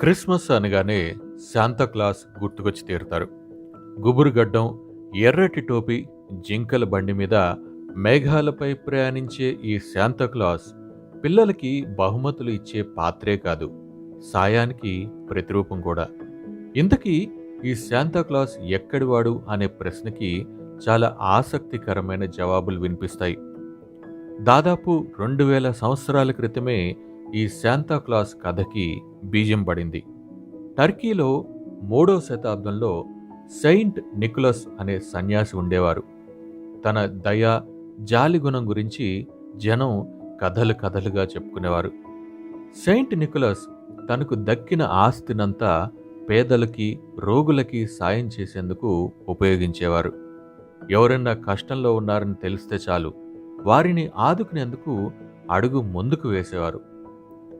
Christmas అనగానే Santa Claus గుర్తుకొచ్చి తీరుతారు. గుబురు గడ్డం ఎర్రటి టోపీ జింకల బండి మీద మేఘాలపై ప్రయాణించే ఈ శాంతాక్లాస్ పిల్లలకి బహుమతులు ఇచ్చే పాత్రే కాదు సాయానికి ప్రతిరూపం కూడా. ఇంతకీ ఈ శాంతాక్లాస్ ఎక్కడివాడు అనే ప్రశ్నకి చాలా ఆసక్తికరమైన జవాబులు వినిపిస్తాయి. దాదాపు రెండు వేల సంవత్సరాల క్రితమే ఈ శాంతాక్లాస్ కథకి బీజం పడింది. టర్కీలో మూడవ శతాబ్దంలో సెయింట్ నికోలస్ అనే సన్యాసి ఉండేవారు. తన దయ జాలి గుణం గురించి జనం కథలు కథలుగా చెప్పుకునేవారు. సెయింట్ నికోలస్ తనకు దక్కిన ఆస్తినంతా పేదలకి రోగులకి సాయం చేసేందుకు ఉపయోగించేవారు. ఎవరైనా కష్టంలో ఉన్నారని తెలిస్తే చాలు వారిని ఆదుకునేందుకు అడుగు ముందుకు వేసేవారు.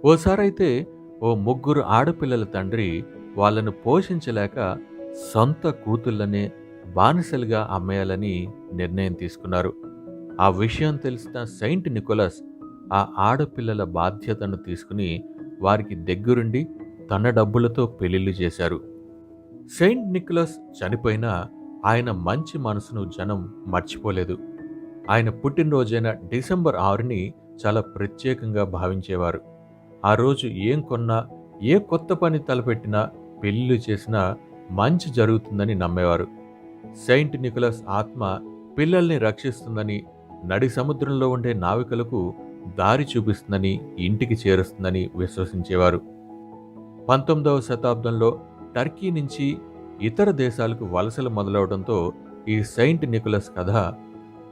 ఓసారైతే ఓ ముగ్గురు ఆడపిల్లల తండ్రి వాళ్ళను పోషించలేక సొంత కూతుళ్ళనే బానిసలుగా అమ్మేయాలని నిర్ణయం తీసుకున్నారు. ఆ విషయం తెలిసిన సెయింట్ నికోలస్ ఆ ఆడపిల్లల బాధ్యతను తీసుకుని వారికి దగ్గరుండి తన డబ్బులతో పెళ్ళిళ్ళు చేశారు. సెయింట్ నికోలస్ చనిపోయినా ఆయన మంచి మనసును జనం మర్చిపోలేదు. ఆయన పుట్టినరోజైన డిసెంబర్ ఆరుని చాలా ప్రత్యేకంగా భావించేవారు. ఆ రోజు ఏం కొన్నా ఏ కొత్త పని తలపెట్టినా పెళ్ళిళ్ళు చేసినా మంచి జరుగుతుందని నమ్మేవారు. సెయింట్ నికోలస్ ఆత్మ పిల్లల్ని రక్షిస్తుందని నడి సముద్రంలో ఉండే నావికలకు దారి చూపిస్తుందని ఇంటికి చేరుస్తుందని విశ్వసించేవారు. పంతొమ్మిదవ శతాబ్దంలో టర్కీ నుంచి ఇతర దేశాలకు వలసలు మొదలవడంతో ఈ సెయింట్ నికోలస్ కథ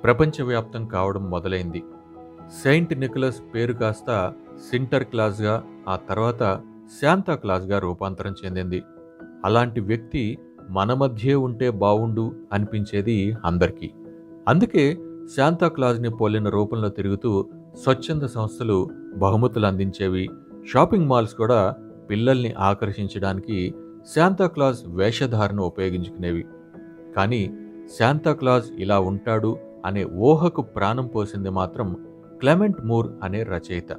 ప్రపంచవ్యాప్తం కావడం మొదలైంది. సెయింట్ నికోలస్ పేరు కాస్త సింటర్ క్లాస్గా ఆ తర్వాత శాంతా క్లాస్గా రూపాంతరం చెందింది. అలాంటి వ్యక్తి మన మధ్యే ఉంటే బావుండు అనిపించేది అందరికీ. అందుకే శాంతా క్లాజ్ని పోలిన రూపంలో తిరుగుతూ స్వచ్ఛంద సంస్థలు బహుమతులు అందించేవి షాపింగ్ మాల్స్ కూడా పిల్లల్ని ఆకర్షించడానికి శాంతాక్లాజ్ వేషధారను ఉపయోగించుకునేవి. కానీ శాంతాక్లాజ్ ఇలా ఉంటాడు అనే ఊహకు ప్రాణం పోసింది మాత్రం క్లెమెంట్ మూర్ అనే రచయిత.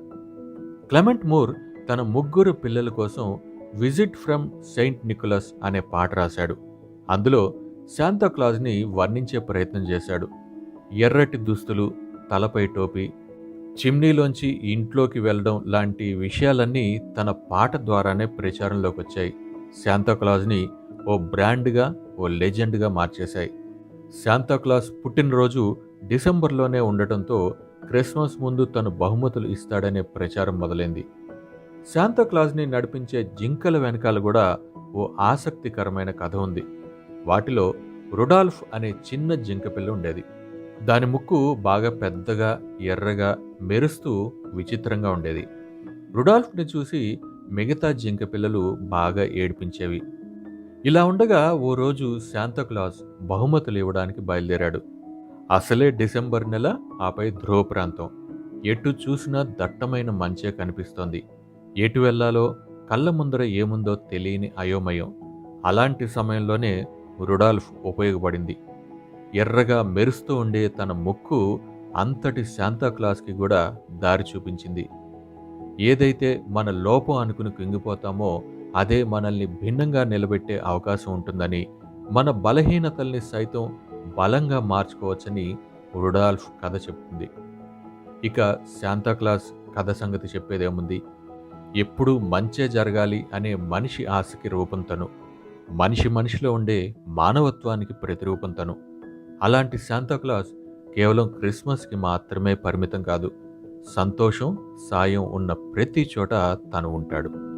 క్లెమెంట్ మూర్ తన ముగ్గురు పిల్లల కోసం విజిట్ ఫ్రమ్ సెయింట్ నికోలస్ అనే పాట రాశాడు. అందులో శాంతాక్లాజ్ని వర్ణించే ప్రయత్నం చేశాడు. ఎర్రటి దుస్తులు తలపై టోపీ చిమ్నీలోంచి ఇంట్లోకి వెళ్ళడం లాంటి విషయాలన్నీ తన పాట ద్వారానే ప్రచారంలోకి వచ్చాయి. శాంతాక్లాజ్ని ఓ బ్రాండ్గా ఓ లెజెండ్గా మార్చేశాయి. శాంతాక్లాజ్ పుట్టినరోజు డిసెంబర్లోనే ఉండటంతో క్రిస్మస్ ముందు తను బహుమతులు ఇస్తాడనే ప్రచారం మొదలైంది. శాంతాక్లాజ్ని నడిపించే జింకల వెనకాల కూడా ఓ ఆసక్తికరమైన కథ ఉంది. వాటిలో రుడాల్ఫ్ అనే చిన్న జింకపిల్ల ఉండేది. దాని ముక్కు బాగా పెద్దగా ఎర్రగా మెరుస్తూ విచిత్రంగా ఉండేది. రుడాల్ఫ్ని చూసి మిగతా జింక పిల్లలు బాగా ఏడిపించేవి. ఇలా ఉండగా ఓ రోజు శాంతాక్లాస్ బహుమతులు ఇవ్వడానికి బయలుదేరాడు. అసలే డిసెంబర్ నెల ఆపై ధ్రువ ప్రాంతం. ఎటు చూసినా దట్టమైన మంచే కనిపిస్తోంది. ఎటు వెళ్ళాలో కళ్ళ ముందర ఏముందో తెలియని అయోమయం. అలాంటి సమయంలోనే రుడాల్ఫ్ ఉపయోగపడింది. ఎర్రగా మెరుస్తూ ఉండే తన ముక్కు అంతటి శాంతాక్లాస్కి కూడా దారి చూపించింది. ఏదైతే మన లోపం అనుకుని కుంగిపోతామో అదే మనల్ని భిన్నంగా నిలబెట్టే అవకాశం ఉంటుందని మన బలహీనతల్ని సైతం బలంగా మార్చుకోవచ్చని రుడాల్ఫ్ కథ చెప్తుంది. ఇక శాంతాక్లాస్ కథ సంగతి చెప్పేదేముంది? ఎప్పుడూ మంచే జరగాలి అనే మనిషి ఆశకి రూపం తను. మనిషి మనిషిలో ఉండే మానవత్వానికి ప్రతిరూపం తను. అలాంటి శాంతాక్లాస్ కేవలం క్రిస్మస్కి మాత్రమే పరిమితం కాదు సంతోషం సాయం ఉన్న ప్రతి చోట తను ఉంటాడు.